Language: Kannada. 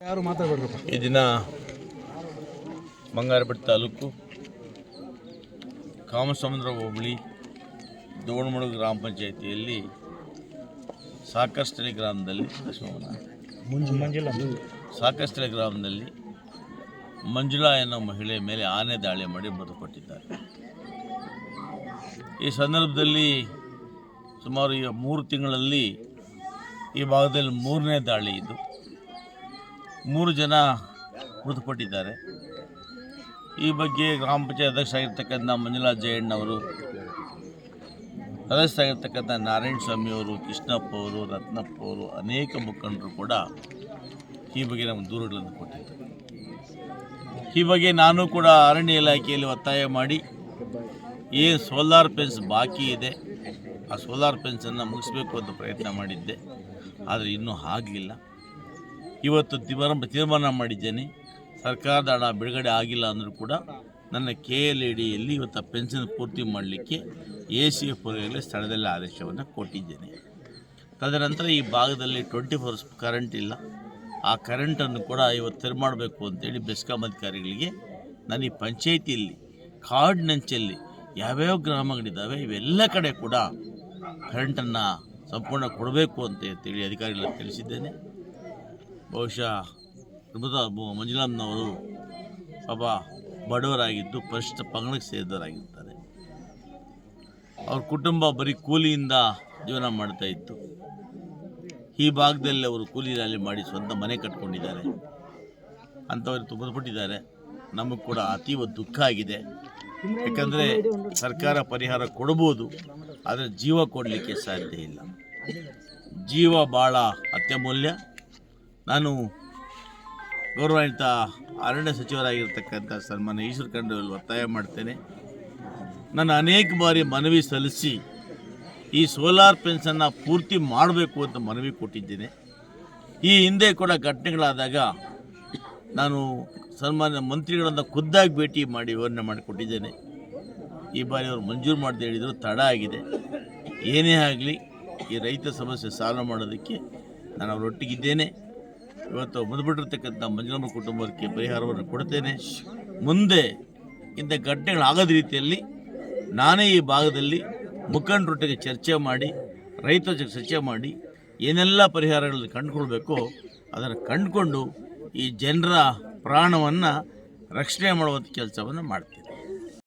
ಯಾರು ಮಾತಾಡಬೇಡ್ರಪ್ಪ? ಈ ದಿನ ಬಂಗಾರಪೇಟೆ ತಾಲೂಕು ಕಾಮಸಮುದ್ರ ಹೋಬಳಿ ದೋಣಮಡುಗು ಗ್ರಾಮ ಪಂಚಾಯಿತಿಯಲ್ಲಿ ಸಾಕಷ್ಟಳಿ ಗ್ರಾಮದಲ್ಲಿ ಸಾಕಷ್ಟಳಿ ಗ್ರಾಮದಲ್ಲಿ ಮಂಜುಳಾ ಎನ್ನುವ ಮಹಿಳೆ ಮೇಲೆ ಆನೆ ದಾಳಿ ಮಾಡಿ ಮೃತಪಟ್ಟಿದ್ದಾರೆ. ಈ ಸಂದರ್ಭದಲ್ಲಿ ಸುಮಾರು ಮೂರು ತಿಂಗಳಲ್ಲಿ ಈ ಭಾಗದಲ್ಲಿ ಮೂರನೇ ದಾಳಿ ಇದು ಮೂರು ಜನ ಮೃತಪಟ್ಟಿದ್ದಾರೆ. ಈ ಬಗ್ಗೆ ಗ್ರಾಮ ಪಂಚಾಯತ್ ಅಧ್ಯಕ್ಷ ಆಗಿರ್ತಕ್ಕಂಥ ಮಂಜುಳಾ ಜಯಣ್ಣವರು ಸದಸ್ಯರಾಗಿರ್ತಕ್ಕಂಥ ನಾರಾಯಣ ಸ್ವಾಮಿ ಅವರು, ಕೃಷ್ಣಪ್ಪ ಅವರು, ರತ್ನಪ್ಪ ಅವರು, ಅನೇಕ ಮುಖಂಡರು ಕೂಡ ಈ ಬಗ್ಗೆ ನಮ್ಮ ದೂರುಗಳನ್ನು ಕೊಟ್ಟಿದ್ದರು. ಈ ಬಗ್ಗೆ ನಾನು ಕೂಡ ಅರಣ್ಯ ಇಲಾಖೆಯಲ್ಲಿ ಒತ್ತಾಯ ಮಾಡಿ, ಈ ಸೋಲಾರ್ ಫೆನ್ಸ್ ಬಾಕಿ ಇದೆ. ಆ ಸೋಲಾರ್ ಪೆನ್ಸನ್ನು ಮುಗಿಸ್ಬೇಕು ಅಂತ ಪ್ರಯತ್ನ ಮಾಡಿದ್ದೆ. ಆದರೆ ಇನ್ನೂ ಆಗಲಿಲ್ಲ ಇವತ್ತು ತೀರ್ಮಾನ ತೀರ್ಮಾನ ಮಾಡಿದ್ದೇನೆ. ಸರ್ಕಾರದ ಹಣ ಬಿಡುಗಡೆ ಆಗಿಲ್ಲ ಅಂದರೂ ಕೂಡ ನನ್ನ ಕೆ ಎಲ್ ಇ ಡಿಯಲ್ಲಿ ಇವತ್ತು ಪೆನ್ಷನ್ ಪೂರ್ತಿ ಮಾಡಲಿಕ್ಕೆ ಎ ಸಿ ಎಫ್ ಅವರಿಗೆ ಸ್ಥಳದಲ್ಲಿ ಆದೇಶವನ್ನು ಕೊಟ್ಟಿದ್ದೇನೆ. ತದನಂತರ ಈ ಭಾಗದಲ್ಲಿ ಟ್ವೆಂಟಿ ಫೋರ್ಸ್ ಕರೆಂಟ್ ಇಲ್ಲ. ಆ ಕರೆಂಟನ್ನು ಕೂಡ ಇವತ್ತು ತೆರೆ ಮಾಡಬೇಕು ಅಂತೇಳಿ ಬೆಸ್ಕಾಂ ಅಧಿಕಾರಿಗಳಿಗೆ ನಾನು ಈ ಪಂಚಾಯಿತಿಯಲ್ಲಿ ಕಾಡಿನಂಚಲ್ಲಿ ಯಾವ್ಯಾವ ಗ್ರಾಮಗಳಿದ್ದಾವೆ ಇವೆಲ್ಲ ಕಡೆ ಕೂಡ ಕರೆಂಟನ್ನು ಸಂಪೂರ್ಣ ಕೊಡಬೇಕು ಅಂತ ಹೇಳಿ ಅಧಿಕಾರಿಗಳಿಗೆ ತಿಳಿಸಿದ್ದೇನೆ. ಬಹುಶಃ ಮೃತ ಮಂಜುನಾಥ್ನವರು ಪಾಪ ಬಡವರಾಗಿದ್ದು ಪರಿಶಿಷ್ಟ ಪಂಗಡಕ್ಕೆ ಸೇರಿದವರಾಗಿರ್ತಾರೆ ಅವ್ರ ಕುಟುಂಬ ಬರೀ ಕೂಲಿಯಿಂದ ಜೀವನ ಮಾಡ್ತಾ ಇತ್ತು. ಈ ಭಾಗದಲ್ಲಿ ಅವರು ಕೂಲಿ ರಾಲಿ ಮಾಡಿ ಸ್ವಂತ ಮನೆ ಕಟ್ಕೊಂಡಿದ್ದಾರೆ. ಅಂಥವ್ರು ತುಂಬಿಬಿಟ್ಟಿದ್ದಾರೆ ನಮಗೆ ಕೂಡ ಅತೀವ ದುಃಖ ಆಗಿದೆ. ಯಾಕಂದರೆ ಸರ್ಕಾರ ಪರಿಹಾರ ಕೊಡ್ಬೋದು, ಆದರೆ ಜೀವ ಕೊಡಲಿಕ್ಕೆ ಸಾಧ್ಯ ಇಲ್ಲ. ಜೀವ ಭಾಳ ಅತ್ಯಮೂಲ್ಯ. ನಾನು ಗೌರವಾನ್ವಿತ ಅರಣ್ಯ ಸಚಿವರಾಗಿರ್ತಕ್ಕಂಥ ಸನ್ಮಾನ್ಯ ಈಶ್ವರ ಕಂಡು ಒತ್ತಾಯ ಮಾಡ್ತೇನೆ. ನಾನು ಅನೇಕ ಬಾರಿ ಮನವಿ ಸಲ್ಲಿಸಿ ಈ ಸೋಲಾರ್ ಪೆನ್ಸನ್ನು ಪೂರ್ತಿ ಮಾಡಬೇಕು ಅಂತ ಮನವಿ ಕೊಟ್ಟಿದ್ದೇನೆ. ಈ ಹಿಂದೆ ಕೂಡ ಘಟನೆಗಳಾದಾಗ ನಾನು ಸನ್ಮಾನ್ಯ ಮಂತ್ರಿಗಳನ್ನು ಖುದ್ದಾಗಿ ಭೇಟಿ ಮಾಡಿ ವಿವರಣೆ ಮಾಡಿಕೊಟ್ಟಿದ್ದೇನೆ. ಈ ಬಾರಿ ಅವರು ಮಂಜೂರು ಮಾಡದೆ ಹೇಳಿದರು, ತಡ ಆಗಿದೆ. ಏನೇ ಆಗಲಿ ಈ ರೈತ ಸಮಸ್ಯೆ ಸಾಲ್ವ್ ಮಾಡೋದಕ್ಕೆ ನಾನು ಅವರೊಟ್ಟಿಗಿದ್ದೇನೆ. ಇವತ್ತು ಮುಂದ್ಬಿಟ್ಟಿರ್ತಕ್ಕಂಥ ಮಂಜುನಮ್ಮ ಕುಟುಂಬಕ್ಕೆ ಪರಿಹಾರವನ್ನು ಕೊಡ್ತೇನೆ. ಮುಂದೆ ಇಂಥ ಘಟನೆಗಳಾಗದ ರೀತಿಯಲ್ಲಿ ನಾನೇ ಈ ಭಾಗದಲ್ಲಿ ಮುಖಂಡರೊಟ್ಟಿಗೆ ಚರ್ಚೆ ಮಾಡಿ, ರೈತರ ಜೊತೆ ಚರ್ಚೆ ಮಾಡಿ ಏನೆಲ್ಲ ಪರಿಹಾರಗಳನ್ನು ಕಂಡುಕೊಳ್ಬೇಕೋ ಅದನ್ನು ಕಂಡುಕೊಂಡು ಈ ಜನರ ಪ್ರಾಣವನ್ನು ರಕ್ಷಣೆ ಮಾಡುವಂಥ ಕೆಲಸವನ್ನು ಮಾಡ್ತೇನೆ.